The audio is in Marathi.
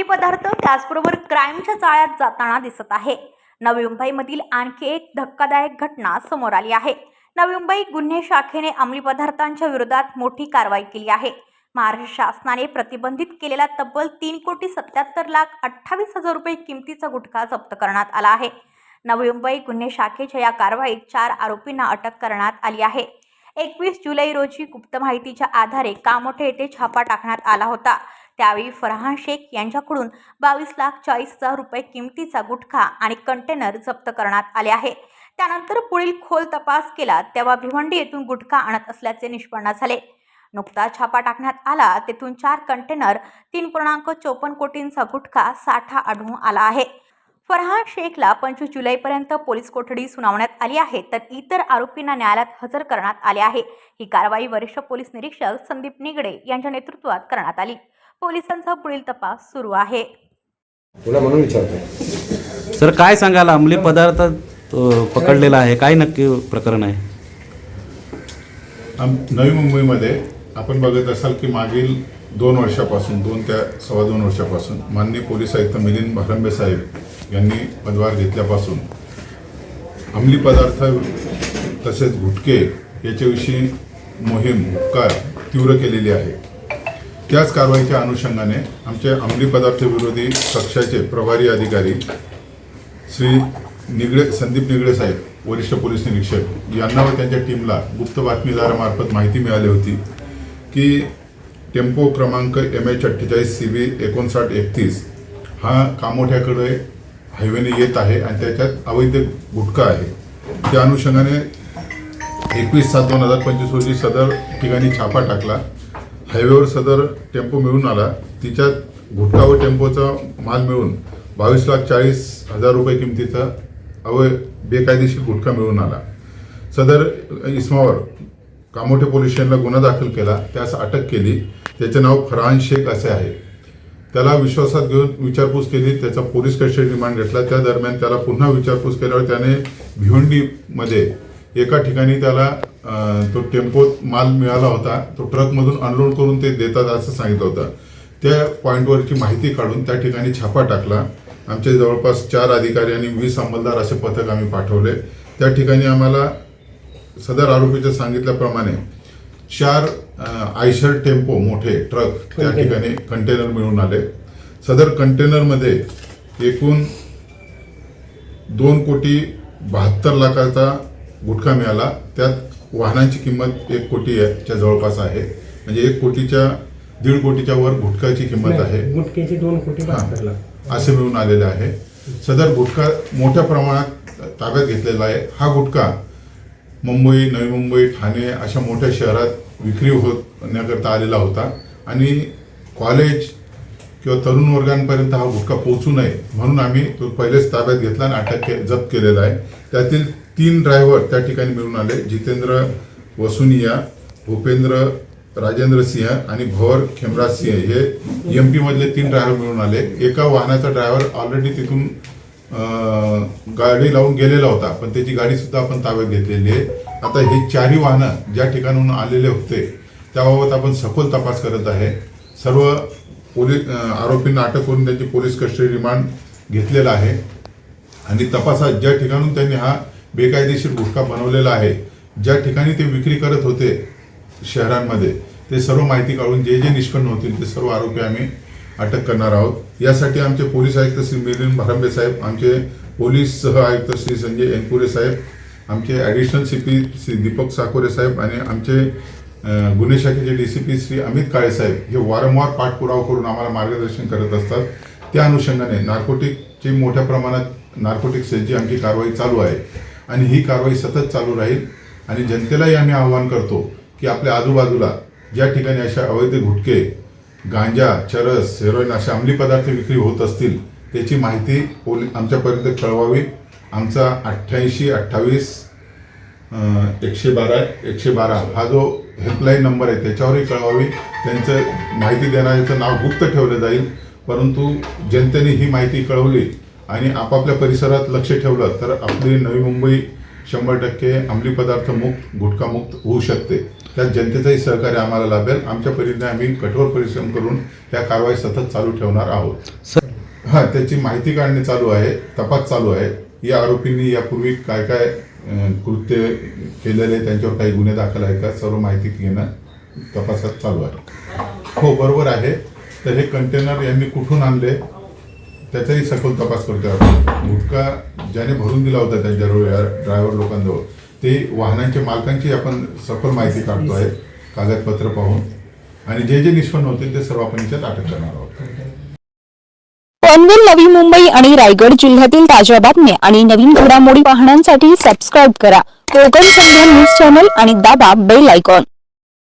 अंमली पदार्थ त्याचबरोबर क्राईमच्या जाळ्यात जाताना दिसत आहे. नवी मुंबईमधील आणखी एक धक्कादायक घटना समोर आली आहे. नवी मुंबई गुन्हे शाखेने अंमली पदार्थांच्या विरोधात मोठी कारवाई केली आहे. महाराष्ट्र शासनाने प्रतिबंधित केलेला तब्बल तीन कोटी सत्याहत्तर लाख अठ्ठावीस हजार रुपये किमतीचा गुटखा जप्त करण्यात आला आहे. नवी मुंबई गुन्हे शाखेच्या या कारवाईत चार आरोपींना अटक करण्यात आली आहे. एकवीस जुलै रोजी गुप्त माहितीच्या आधारे कामोठे येथे छापा टाकण्यात आला होता. त्यावेळी फरहान शेख यांच्याकडून बावीस लाख चाळीस हजार रुपये किमतीचा गुटखा आणि कंटेनर जप्त करण्यात आले आहे. त्यानंतर पुढील खोल तपास केला तेव्हा भिवंडी येथून गुटखा आणत असल्याचे निष्पन्न झाले. नुकता छापा टाकण्यात आला तेथून चार कंटेनर तीन पूर्णांक चोपन्न कोटींचा गुटखा साठा आढळून आला आहे. फरहान शेखला पंचवीस जुलैपर्यंत पोलीस कोठडी सुनावण्यात आली आहे तर इतर आरोपींना न्यायालयात हजर करण्यात आले आहे. ही कारवाई वरिष्ठ पोलीस निरीक्षक संदीप निगडे यांच्या नेतृत्वात करण्यात आली. पोलिसांचा पुढील तपास सुरू आहे. तुला म्हणून विचारतोय. सर काय सांगाल? अंमली पदार्थ पकडलेला आहे. काय नक्की प्रकरण आहे? नवी मुंबईमध्ये आपण बघत असाल की मागील दोन वर्षापासून दोन त्या सव्वा दोन वर्षापासून माननीय पोलीस आयुक्त मिलिंद भारंबे साहेब यांनी पदभार घेतल्यापासून अंमली पदार्थ तसेच गुटके याच्याविषयी मोहीम उपकार तीव्र केलेली आहे. त्याच कारवाईच्या अनुषंगाने आमचे अंमली पदार्थ विरोधी कक्षाचे प्रभारी अधिकारी श्री निगडे संदीप निगडे साहेब वरिष्ठ पोलीस निरीक्षक यांना व त्यांच्या टीमला गुप्त बातमीदारामार्फत माहिती मिळाली होती की टेम्पो क्रमांक एम एच अठ्ठेचाळीस सी बी एकोणसाठ एकतीस. हा कामोठ्याकडे हायवेने येत आहे आणि त्याच्यात अवैध गुटखा आहे. त्या अनुषंगाने एकवीस सात दोन हजार पंचवीस रोजी सदर ठिकाणी छापा टाकला. हायवेवर सदर टेम्पो मिळून आला. तिच्यात गुटखा व टेम्पोचा माल मिळून बावीस लाख चाळीस हजार रुपये किमतीचा अवय बेकायदेशीर गुटखा मिळून आला. सदर इस्मावर कामोठे पोलीस स्टेशनला गुन्हा दाखल केला त्यास अटक केली. त्याचे नाव फरहान शेख असे आहे. त्याला विश्वासात घेऊन विचारपूस केली त्याचा पोलीस कस्टडी रिमांड घेतला. त्या दरम्यान त्याला पुन्हा विचारपूस केल्यावर त्याने भिवंडीमध्ये एका ठिकाणी त्याला तो टेम्पोत माल मिळाला होता. तो ट्रकमधून अनलोड करून ते देतात असं सांगितलं होतं. त्या पॉईंटवरची माहिती काढून त्या ठिकाणी छापा टाकला. आमचे जवळपास चार अधिकारी आणि वीस अंमलदार असे पथक आम्ही पाठवले. त्या ठिकाणी आम्हाला सदर आरोपीच्या सांगितल्याप्रमाणे चार आयशर टेम्पो मोठे ट्रक त्या ठिकाणी कंटेनर मिळून आले. सदर कंटेनरमध्ये एकूण दोन कोटी बहात्तर लाखाचा गुटखा मिळाला. त्यात वाहनांची किंमत एक कोटीच्या जवळपास आहे. म्हणजे एक कोटीच्या दीड कोटीच्या वर गुटखाची किंमत आहे. गुटख्याचे दोन कोटी असे मिळून आलेले आहे. सदर गुटखा मोठ्या प्रमाणात ताब्यात घेतलेला आहे. हा गुटखा मुंबई नवी मुंबई ठाणे अशा मोठ्या शहरात विक्री होण्याकरता आलेला होता. आणि कॉलेज किंवा तरुण वर्गांपर्यंत हा गुटखा पोहोचू नये म्हणून आम्ही तो पहिलेच ताब्यात घेतला आणि अटक के जप्त केलेला आहे. त्यातील तीन ड्रायव्हर त्या ठिकाणी मिळून आले. जितेंद्र वसुनिया भूपेंद्र राजेंद्र सिंह आणि भवर खेमराज सिंह. हे एम पीमधले तीन ड्रायव्हर मिळून आले. एका वाहनाचा ड्रायव्हर ऑलरेडी तिथून गाडी लावून गेलेला होता पण त्याची गाडी सुद्धा आपण ताब्यात घेतलेली आहे. आता हे चारही वाहनं ज्या ठिकाणाहून आलेले होते त्याबाबत आपण सखोल तपास करत आहे. सर्व पोलीस आरोपींना अटक करून त्यांची पोलीस कस्टडी रिमांड घेतलेला आहे. आणि तपासात ज्या ठिकाणून त्यांनी हा बेकायदेशीर गुटखा बनवलेला आहे ज्या ठिकाणी ते विक्री करत होते शहरांमध्ये ते सर्व माहिती काढून जे जे निष्पन्न होतील ते सर्व आरोपी आम्ही अटक करणार आहोत. यासाठी आमचे पोलीस आयुक्त श्री मिलिंद भारंबे साहेब आमचे पोलीस सह आयुक्त श्री संजय एनपुरे साहेब आमचे additional C P Shri Deepak Sakore साहेब आणि आमचे गुन्हे शाखेचे D C P Shri Amit Kale साहेब हे वारंवार पाठपुरावा करून आम्हाला मार्गदर्शन करत असतात. त्या अनुषंगाने नार्कोटिकची मोठ्या प्रमाणात नार्कोटिक सेलची आमची कारवाई चालू आहे आणि ही कारवाई सतत चालू राहील आणि जनतेलाही आम्ही आवाहन करतो की आपल्या आजूबाजूला ज्या ठिकाणी अशा अवैध गुटखे गांजा चरस हेरोईन अशा अंमली पदार्थ विक्री होत असतील त्याची माहिती पोली आमच्यापर्यंत कळवावी. आमचा अठ्ठ्याऐंशी अठ्ठावीस एकशे बारा एकशे बारा हा जो हेल्पलाईन नंबर आहे त्याच्यावरही कळवावी. त्यांचं माहिती देणाऱ्याचं नाव गुप्त ठेवलं जाईल. परंतु जनतेने ही माहिती कळवली आणि आपापल्या परिसरात लक्ष ठेवलं तर आपली नवी मुंबई शंभर टक्के अंमली पदार्थ मुक्त गुटखा मुक्त होऊ शकते. त्यात जनतेचंही सहकार्य आम्हाला लाभेल. आमच्या परीने आम्ही कठोर परिश्रम करून त्या कारवाई सतत चालू ठेवणार आहोत. सर. हा त्याची माहिती काढणे चालू आहे तपास चालू आहे. या आरोपींनी यापूर्वी काय काय कृत्य केलेले त्यांच्यावर काही गुन्हे दाखल आहेत का सर्व माहिती घेणं तपासात चालू आहे. हो बरोबर आहे. तर हे कंटेनर यांनी कुठून आणले? त्याचाही सखोल तपास करतोय आपण. गुटखा ज्याने भरून दिला होता त्यांच्याजवळ ड्रायव्हर लोकांजवळ. ते वाहनांच्या मालकांची आपण सखोल माहिती काढतो आहे कागदपत्र पाहून. आणि जे जे निष्पन्न होतील ते सर्व आपण याच्यात अटक करणार आहोत. पनवेल नवी मुंबई आणि रायगड जिल्ह्यातील ताज्या बातम्या आणि नवीन घडामोडी पाहण्यासाठी सबस्क्राईब करा. कोकण संध्या न्यूज चॅनल आणि दाबा बेल आयकॉन